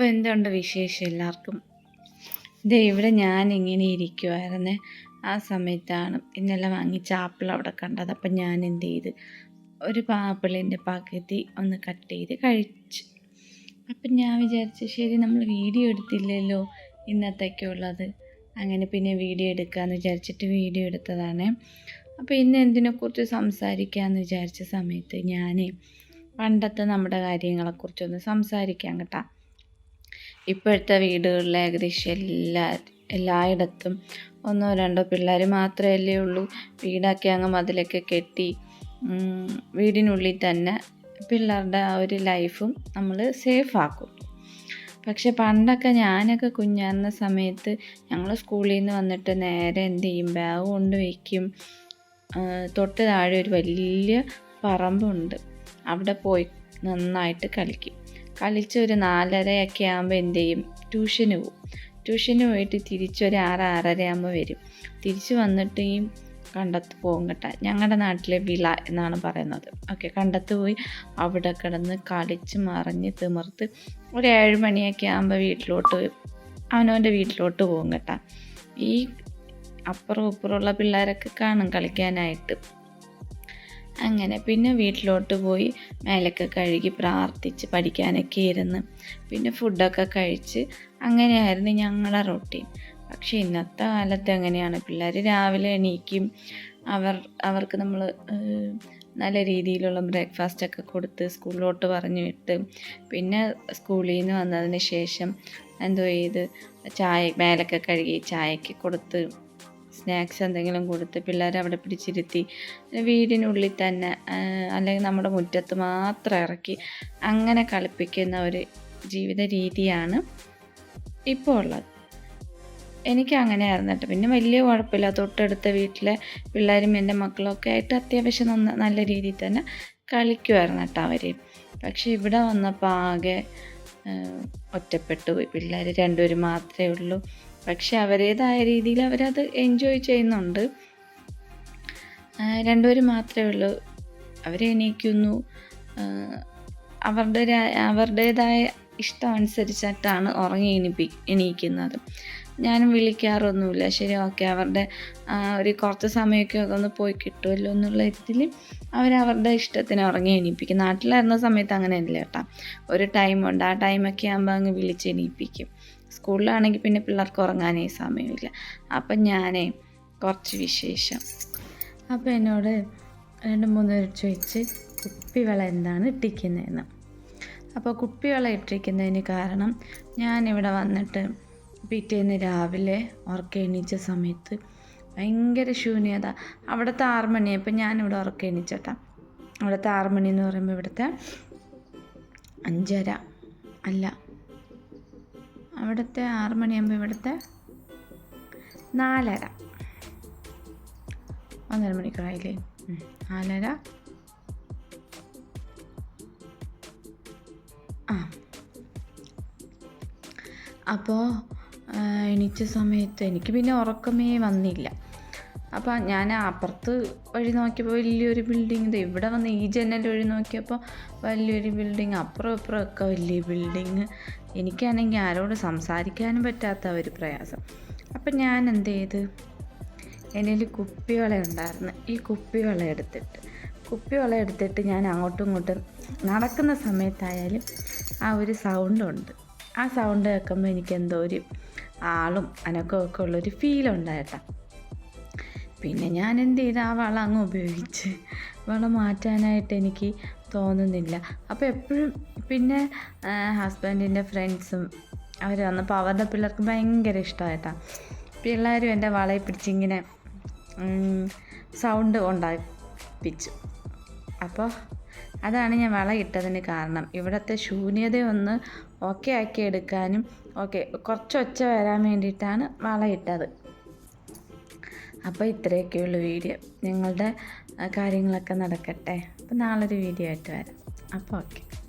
അപ്പോൾ എന്തുണ്ട് വിശേഷം എല്ലാവർക്കും? ഇത് ഇവിടെ ഞാൻ ഇങ്ങനെ ഇരിക്കുമായിരുന്നേ ആ സമയത്താണ് ഇന്നലെ വാങ്ങിച്ച ആപ്പിൾ അവിടെ കണ്ടത്. അപ്പം ഞാൻ എന്ത് ചെയ്ത്? ഒരു ആപ്പിളിന്റെ പകുതി ഒന്ന് കട്ട് ചെയ്ത് കഴിച്ചു. അപ്പം ഞാൻ വിചാരിച്ചു ശരി നമ്മൾ വീഡിയോ എടുത്തില്ലല്ലോ ഇന്നത്തേക്കുള്ളത് അങ്ങനെ പിന്നെ വീഡിയോ എടുക്കാമെന്ന് വിചാരിച്ചിട്ട് വീഡിയോ എടുത്തതാണ്. അപ്പോൾ ഇന്ന് എന്തിനെക്കുറിച്ച് സംസാരിക്കാമെന്ന് വിചാരിച്ച സമയത്ത് ഞാൻ പണ്ടത്തെ നമ്മുടെ കാര്യങ്ങളെക്കുറിച്ചൊന്ന് സംസാരിക്കാം കേട്ടോ. ഇപ്പോഴത്തെ വീടുകളിൽ ഏകദേശം എല്ലാ എല്ലായിടത്തും ഒന്നോ രണ്ടോ പിള്ളേർ മാത്രമല്ലേ ഉള്ളൂ. വീടൊക്കെ അങ്ങ് മതിലൊക്കെ കെട്ടി വീടിനുള്ളിൽ തന്നെ പിള്ളേരുടെ ആ ഒരു ലൈഫും നമ്മൾ സേഫ് ആക്കും. പക്ഷെ പണ്ടൊക്കെ ഞാനൊക്കെ കുഞ്ഞായിരുന്ന സമയത്ത് ഞങ്ങൾ സ്കൂളിൽ നിന്ന് വന്നിട്ട് നേരെ എന്ത് ചെയ്യും? ബാഗ് കൊണ്ട് വയ്ക്കും തൊട്ട് താഴെ ഒരു വലിയ പറമ്പുണ്ട്. അവിടെ പോയി നന്നായിട്ട് കളിക്കും. കളിച്ച് ഒരു നാലരയൊക്കെ ആകുമ്പോൾ എന്ത് ചെയ്യും ട്യൂഷന് പോവും. ട്യൂഷന് പോയിട്ട് തിരിച്ചൊരു ആറ് ആറര ആകുമ്പോൾ വരും. തിരിച്ച് വന്നിട്ട് ഈ കണ്ടത്ത് പോകും കേട്ടോ. ഞങ്ങളുടെ നാട്ടിലെ വിള എന്നാണ് പറയുന്നത്. ഓക്കെ കണ്ടത്ത് പോയി അവിടെ കിടന്ന് കളിച്ച് മറിഞ്ഞ് തിമിർത്ത് ഒരു ഏഴ് മണിയൊക്കെ ആകുമ്പോൾ വീട്ടിലോട്ട് അവനവന്റെ വീട്ടിലോട്ട് പോകും കേട്ടോ. ഈ അപ്പുറം ഇപ്പുറമുള്ള പിള്ളേരൊക്കെ കാണും കളിക്കാനായിട്ട്. അങ്ങനെ പിന്നെ വീട്ടിലോട്ട് പോയി മേലൊക്കെ കഴുകി പ്രാർത്ഥിച്ച് പഠിക്കാനൊക്കെ ഇരുന്ന് പിന്നെ ഫുഡൊക്കെ കഴിച്ച് അങ്ങനെയായിരുന്നു ഞങ്ങളുടെ റൊട്ടീൻ പക്ഷേ ഇന്നത്തെ കാലത്ത് എങ്ങനെയാണ് പിള്ളേർ രാവിലെ എണീക്കും. അവർ അവർക്ക് നമ്മൾ നല്ല രീതിയിലുള്ള ബ്രേക്ക്ഫാസ്റ്റ് ഒക്കെ കൊടുത്ത് സ്കൂളിലോട്ട് പറഞ്ഞു വിട്ട് പിന്നെ സ്കൂളിൽ നിന്ന് വന്നതിന് ശേഷം എന്തോ ചെയ്ത് ചായ മേലൊക്കെ കഴുകി ചായക്ക് കൊടുത്ത് സ്നാക്സ് എന്തെങ്കിലും കൊടുത്ത് പിള്ളേരെ അവിടെ പിടിച്ചിരുത്തി വീടിനുള്ളിൽ തന്നെ അല്ലെങ്കിൽ നമ്മുടെ മുറ്റത്ത് മാത്രം ഇറക്കി അങ്ങനെ കളിപ്പിക്കുന്ന ഒരു ജീവിത രീതിയാണ് ഇപ്പോൾ ഉള്ളത്. എനിക്ക് അങ്ങനെ ആയിരുന്നു കേട്ടോ. പിന്നെ വലിയ കുഴപ്പമില്ല. തൊട്ടടുത്ത വീട്ടിലെ പിള്ളേരും എന്റെ മക്കളും ഒക്കെ ആയിട്ട് അത്യാവശ്യം നല്ല രീതിയിൽ തന്നെ കളിക്കുമായിരുന്നു കേട്ടോ അവർ. പക്ഷേ ഇവിടെ വന്നപ്പോൾ ആകെ ഒറ്റപ്പെട്ടു പോയി. പിള്ളേർ രണ്ടുപേരും മാത്രമേ ഉള്ളൂ. പക്ഷെ അവരേതായ രീതിയിൽ അവരത് എൻജോയ് ചെയ്യുന്നുണ്ട്. രണ്ടുപേര് മാത്രമേ ഉള്ളൂ. അവരെ എണീക്കുന്നു. അവരുടെ അവരുടേതായ ഇഷ്ടം അനുസരിച്ചിട്ടാണ് ഉറങ്ങി എണീപ്പി എണീക്കുന്നത്. ഞാനും വിളിക്കാറൊന്നുമില്ല. ശരി ഓക്കെ. അവരുടെ ഒരു കുറച്ച് സമയമൊക്കെ ഒന്ന് പോയി കിട്ടുമല്ലോ എന്നുള്ള ഇതിൽ അവരവരുടെ ഇഷ്ടത്തിന് ഉറങ്ങി എണീപ്പിക്കും. നാട്ടിലായിരുന്ന സമയത്ത് അങ്ങനെയല്ല കേട്ടോ. ഒരു ടൈമുണ്ട് ആ ടൈമൊക്കെ ആകുമ്പോൾ അങ്ങ് വിളിച്ച് എണീപ്പിക്കും. സ്കൂളിലാണെങ്കിൽ പിന്നെ പിള്ളേർക്ക് ഉറങ്ങാനേ സമയമില്ല. അപ്പം ഞാനേ കുറച്ച് വിശേഷം. അപ്പോൾ എന്നോട് രണ്ട് മൂന്ന് പേര് ചോദിച്ച് കുപ്പിവള എന്താണ് ഇട്ടിരിക്കുന്നതെന്ന്. അപ്പോൾ കുപ്പിവള ഇട്ടിരിക്കുന്നതിന് കാരണം ഞാൻ ഞാനിവിടെ വന്നിട്ട് പിറ്റേന്ന് രാവിലെ ഉറക്കം എണീച്ച സമയത്ത് ഭയങ്കര ശൂന്യത. അവിടുത്തെ ആറ് മണി അപ്പം ഞാനിവിടെ ഉറക്കം എണീച്ചേട്ടാ അവിടുത്തെ ആറ് മണി എന്ന് പറയുമ്പോൾ ഇവിടുത്തെ അഞ്ചര അല്ല അവിടുത്തെ ആറ് മണിയാകുമ്പോൾ ഇവിടുത്തെ നാലര. ഒന്നര മണിക്കൂറായില്ലേ. നാലര. ആ. അപ്പോൾ എണീച്ച സമയത്ത് എനിക്ക് പിന്നെ ഉറക്കമേ വന്നില്ല. അപ്പോൾ ഞാൻ അപ്പുറത്ത് വഴി നോക്കിയപ്പോൾ വലിയൊരു ബിൽഡിങ് ഇത് ഇവിടെ വന്ന് ഈ ജനൽ വഴി നോക്കിയപ്പോൾ വലിയൊരു ബിൽഡിങ് അപ്പുറം ഇപ്പുറം വലിയ ബിൽഡിങ് എനിക്കാണെങ്കിൽ ആരോട് സംസാരിക്കാനും പറ്റാത്ത ഒരു പ്രയാസം. അപ്പം ഞാൻ എന്ത് ചെയ്ത്? എന്റെ കുപ്പിവള ഉണ്ടായിരുന്നു. ഈ കുപ്പിവള എടുത്തിട്ട് കുപ്പിവള എടുത്തിട്ട് ഞാൻ അങ്ങോട്ടും ഇങ്ങോട്ടും നടക്കുന്ന സമയത്തായാലും ആ ഒരു സൗണ്ടുണ്ട് ആ സൗണ്ട് കേൾക്കുമ്പോൾ എനിക്ക് എന്തോ ഒരു ആളും അനക്കമൊക്കെ ഉള്ളൊരു ഫീൽ ഉണ്ടായിട്ടാ. പിന്നെ ഞാൻ എന്ത് ചെയ്ത് ആ വള അങ്ങ് ഉപയോഗിച്ച് വള മാറ്റാനായിട്ട് എനിക്ക് തോന്നുന്നില്ല. അപ്പോൾ എപ്പോഴും പിന്നെ ഹസ്ബൻഡിന്റെ ഫ്രണ്ട്സും അവർ വന്നപ്പോൾ അവരുടെ പിള്ളേർക്ക് ഭയങ്കര ഇഷ്ടമായിട്ടാ പിള്ളേരും എന്റെ വളയെ പിടിച്ചിങ്ങനെ സൗണ്ട് ഉണ്ടാക്കിപ്പിച്ചു അപ്പോൾ അതാണ് ഞാൻ വള ഇട്ടതിന് കാരണം. ഇവിടുത്തെ ശൂന്യതയൊന്ന് ഓക്കെ ആക്കി എടുക്കാനും ഓക്കെ കുറച്ച് ഒച്ച വരാൻ വേണ്ടിയിട്ടാണ് വള ഇട്ടത്. അപ്പോൾ ഇത്രയൊക്കെയുള്ളൂ വീഡിയോ. നിങ്ങളുടെ കാര്യങ്ങളൊക്കെ നടക്കട്ടെ. അപ്പോൾ നാളൊരു വീഡിയോ ആയിട്ട് വരാം. അപ്പോൾ ഓക്കെ.